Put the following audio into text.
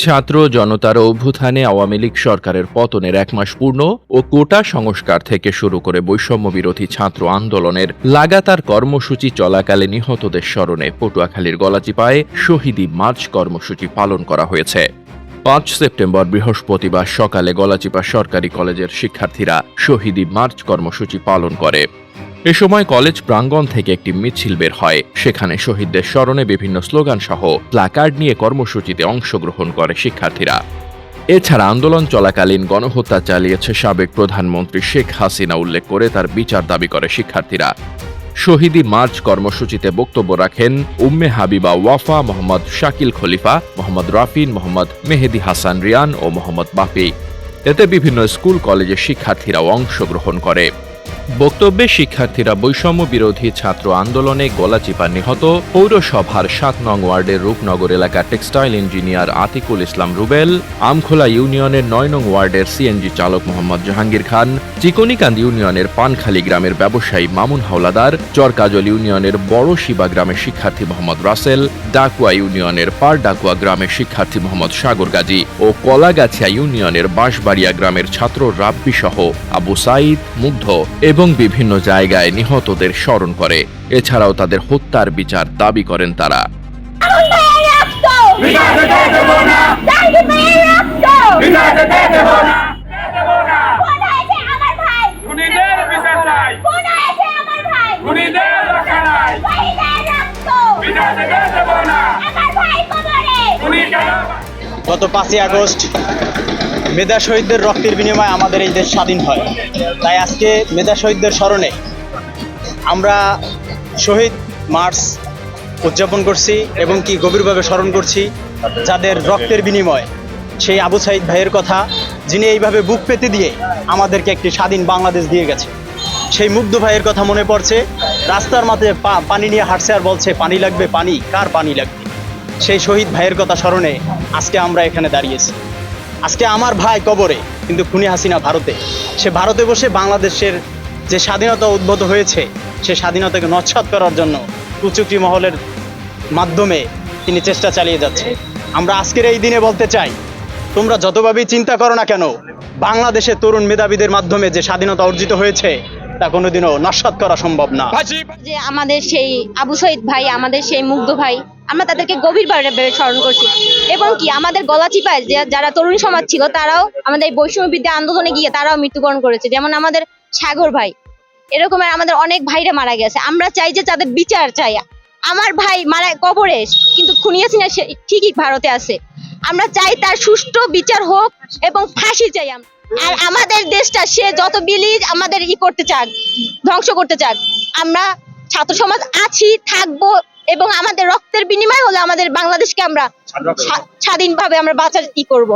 ছাত্র জনতার অভ্যুত্থানে আওয়ামী লীগ সরকারের পতনের এক মাস পূর্ণ ও কোটা সংস্কার থেকে শুরু করে বৈষম্য বিরোধী ছাত্র আন্দোলনের লাগাতার কর্মসূচি চলাকালে নিহতদের স্মরণে পটুয়াখালীর গলাচিপায় শহীদি মার্চ কর্মসূচি পালন করা হয়েছে। পাঁচ সেপ্টেম্বর বৃহস্পতিবার সকালে গলাচিপা সরকারি কলেজের শিক্ষার্থীরা শহীদি মার্চ কর্মসূচি পালন করে। এ সময় কলেজ প্রাঙ্গণ থেকে একটি মিছিল বের হয়। সেখানে শহীদদের স্মরণে বিভিন্ন স্লোগান সহ প্ল্যাকার্ড নিয়ে কর্মসূচিতে অংশগ্রহণ করে শিক্ষার্থীরা। এছাড়া আন্দোলন চলাকালীন গণহত্যা চালিয়েছে সাবেক প্রধানমন্ত্রী শেখ হাসিনা উল্লেখ করে তার বিচার দাবি করে শিক্ষার্থীরা। শহীদি মার্চ কর্মসূচিতে বক্তব্য রাখেন উম্মে হাবিবা ওয়াফা মোহাম্মদ শাকিল খলিফা, মোহাম্মদ রাফিন, মোহাম্মদ মেহেদি হাসান রিয়ান ও মোহাম্মদ বাপি এতে বিভিন্ন স্কুল, কলেজের শিক্ষার্থীরাও অংশগ্রহণ করে। বক্তব্যে শিক্ষার্থীরা বৈষম্য বিরোধী ছাত্র আন্দোলনে গলাচিপা নিহত পৌরসভার সাত নং ওয়ার্ডের রূপনগর এলাকার টেক্সটাইল ইঞ্জিনিয়ার আতিকুল ইসলাম রুবেল, আমখোলা ইউনিয়নের নয় নং ওয়ার্ডের সিএনজি চালক মোহাম্মদ জাহাঙ্গীর খান, চিকনিকান্দ ইউনিয়নের পানখালী গ্রামের ব্যবসায়ী মামুন হাওলাদার, চরকাজল ইউনিয়নের বড় শিবা গ্রামের শিক্ষার্থী মোহাম্মদ রাসেল, ডাকুয়া ইউনিয়নের পার ডাকুয়া গ্রামের শিক্ষার্থী মোহাম্মদ সাগর গাজী ও কলাগাছিয়া ইউনিয়নের বাঁশবাড়িয়া গ্রামের ছাত্র রাব্বি সহ আবু সাইদ মুগ্ধ এবং বিভিন্ন জায়গায় নিহতদের স্মরণ করে। এছাড়াও তাদের হত্যার বিচার দাবি করেন তারা। বিনাশে দেব না গত পাঁচই আগস্ট মেধা শহীদদের রক্তের বিনিময়ে আমাদের এই দেশ স্বাধীন হয়। তাই আজকে মেধা শহীদদের স্মরণে আমরা শহীদ মার্চ উদযাপন করছি এবং কি গভীরভাবে স্মরণ করছি যাদের রক্তের বিনিময় সেই আবু সাইদ ভাইয়ের কথা, যিনি এইভাবে বুক পেতে দিয়ে আমাদেরকে একটি স্বাধীন বাংলাদেশ দিয়ে গেছে। সেই মুগ্ধ ভাইয়ের কথা মনে পড়ছে, রাস্তার মাঝে পানি নিয়ে হাঁটছে আর বলছে, পানি লাগবে, পানি, কার পানি লাগবে? সেই শহীদ ভাইয়ের কথা স্মরণে আজকে আমরা এখানে দাঁড়িয়েছি। আজকে আমার ভাই কবরে, কিন্তু খুনি হাসিনা ভারতে। সে ভারতে বসে বাংলাদেশের যে স্বাধীনতা উদ্ভূত হয়েছে, সে স্বাধীনতাকে নস্বাত করার জন্য কুচুকরি মহলের মাধ্যমে তিনি চেষ্টা চালিয়ে যাচ্ছে। আমরা আজকের এই দিনে বলতে চাই, তোমরা যতভাবেই চিন্তা করো না কেন বাংলাদেশের তরুণ মেধাবীদের মাধ্যমে যে স্বাধীনতা অর্জিত হয়েছে তা কোনোদিনও নস্বাত করা সম্ভব না। যে আমাদের সেই আবু শহীদ ভাই আমাদের সেই মুগ্ধ ভাই আমরা তাদেরকে গভীরভাবে স্মরণ করছি। এবং কি আমাদের গলাচিপায় যে যারা তরুণ সমাজ ছিল তারাও আমাদের এই বৈষম্য বিদ্যা আন্দোলনে গিয়ে তারাও মৃত্যুবরণ করেছে। যেমন আমাদের সাগর ভাই এরকমের আমাদের অনেক ভাইরা মারা গেছে। আমরা চাই যে তাদের বিচার চাই। আমার ভাই মারা কবরে কিন্তু খুনিয়াছিনা সে ঠিকই ভারতে আছে। আমরা চাই তার সুষ্ঠু বিচার হোক এবং ফাঁসি চাই আমরা। আর আমাদের দেশটা সে যত বিলি আমাদের ই করতে চাক ধ্বংস করতে চাক আমরা ছাত্র সমাজ আছি থাকব এবং আমাদের রক্তের বিনিময় হলো আমাদের বাংলাদেশকে আমরা স্বাধীনভাবে আমরা বাঁচার ই করব।